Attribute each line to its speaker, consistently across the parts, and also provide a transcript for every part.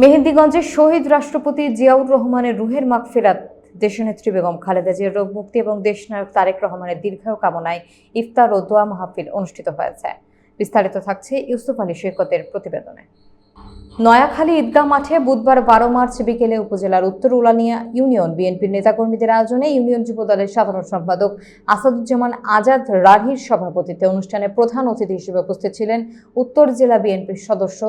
Speaker 1: মেহেন্দিগঞ্জের শহীদ রাষ্ট্রপতি জিয়াউর রহমানের রুহের ফেরাত দেশনেত্রী বেগম খালেদা জিয়ার রোগ মুক্তি এবং দেশনায়ক তারেক রহমানের দীর্ঘায়ু কামনায় ইফতার ও দোয়া মাহফিল অনুষ্ঠিত হয়েছে বিস্তারিত থাকছে ইউসুফ আলী সৈকতের প্রতিবেদনে নয়াখালী ঈদগাহ মাঠে বুধবার বারো মার্চ বিকেলে উপজেলার উত্তর উলানিয়া ইউনিয়ন বিএনপির নেতাকর্মীদের আয়োজনে ইউনিয়ন যুব দলের সাধারণ সম্পাদক আসাদুজ্জামান আজাদ রাহির সভাপতিত্বে অনুষ্ঠানে প্রধান অতিথি হিসেবে উপস্থিত ছিলেন উত্তর জেলা বিএনপির সদস্য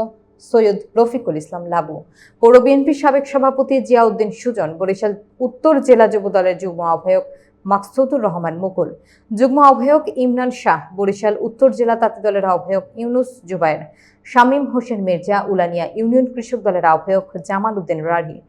Speaker 1: সৈয়দ রফিকুল ইসলাম লাবু পৌর বিএনপির সাবেক সভাপতি জিয়াউদ্দিন সুজন বরিশাল উত্তর জেলা যুব দলের যুগ্ম আহ্বায়ক মাকসুদুর রহমান মুকুল যুগ্ম আহ্বায়ক ইমরান শাহ বরিশাল উত্তর জেলা তাঁতি দলের আহ্বায়ক ইউনুস জুবায়ের শামীম হোসেন মির্জা উলানিয়া ইউনিয়ন কৃষক দলের আহ্বায়ক জামাল উদ্দিন রাগি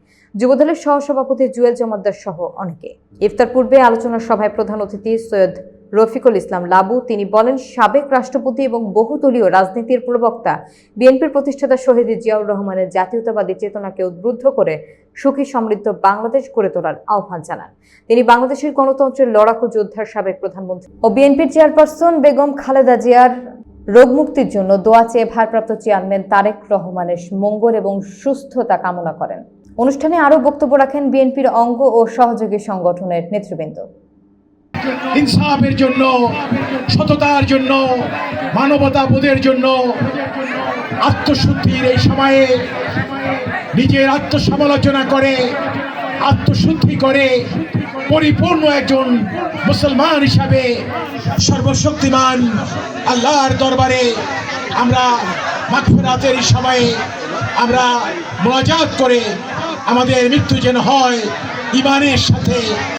Speaker 1: যুবদলের সহসভাপতি জুয়েল জমাদ্দার সহ অনেকে ইফতার পূর্বে আলোচনা সভায় প্রধান অতিথি সৈয়দ রফিকুল ইসলাম লাবু তিনি বলেন সাবেক রাষ্ট্রপতি এবং বহুদলীয় রাজনীতির প্রবক্তা বিএনপির প্রতিষ্ঠাতা শহীদ জিয়াউর রহমানের জাতীয়তাবাদী চেতনাকে উদ্বুদ্ধ করে সুখী সমৃদ্ধ বাংলাদেশ গড়ে তোলার আহ্বান জানান তিনি বাংলাদেশের গণতন্ত্রের লড়াকু যোদ্ধার সাবেক প্রধানমন্ত্রী ও বিএনপির চেয়ারপারসন বেগম খালেদা জিয়ার রোগ মুক্তির জন্য দোয়া চেয়ে ভারপ্রাপ্ত চেয়ারম্যান তারেক রহমানের মঙ্গল এবং সুস্থতা কামনা করেন অনুষ্ঠানে আরও বক্তব্য রাখেন বিএনপির অঙ্গ ও সহযোগী সংগঠনের নেতৃবৃন্দ ইনসাফের জন্য সততার জন্য মানবতা বোধের জন্য আত্মশুদ্ধির এই সময়ে নিজের আত্মসমালোচনা করে আত্মশুদ্ধি করে পরিপূর্ণ একজন মুসলমান হিসাবে সর্বশক্তিমান আল্লাহর দরবারে আমরা এই সময়ে আমরা মজাত করে আমাদের মৃত্যু যেন হয় ইমানের সাথে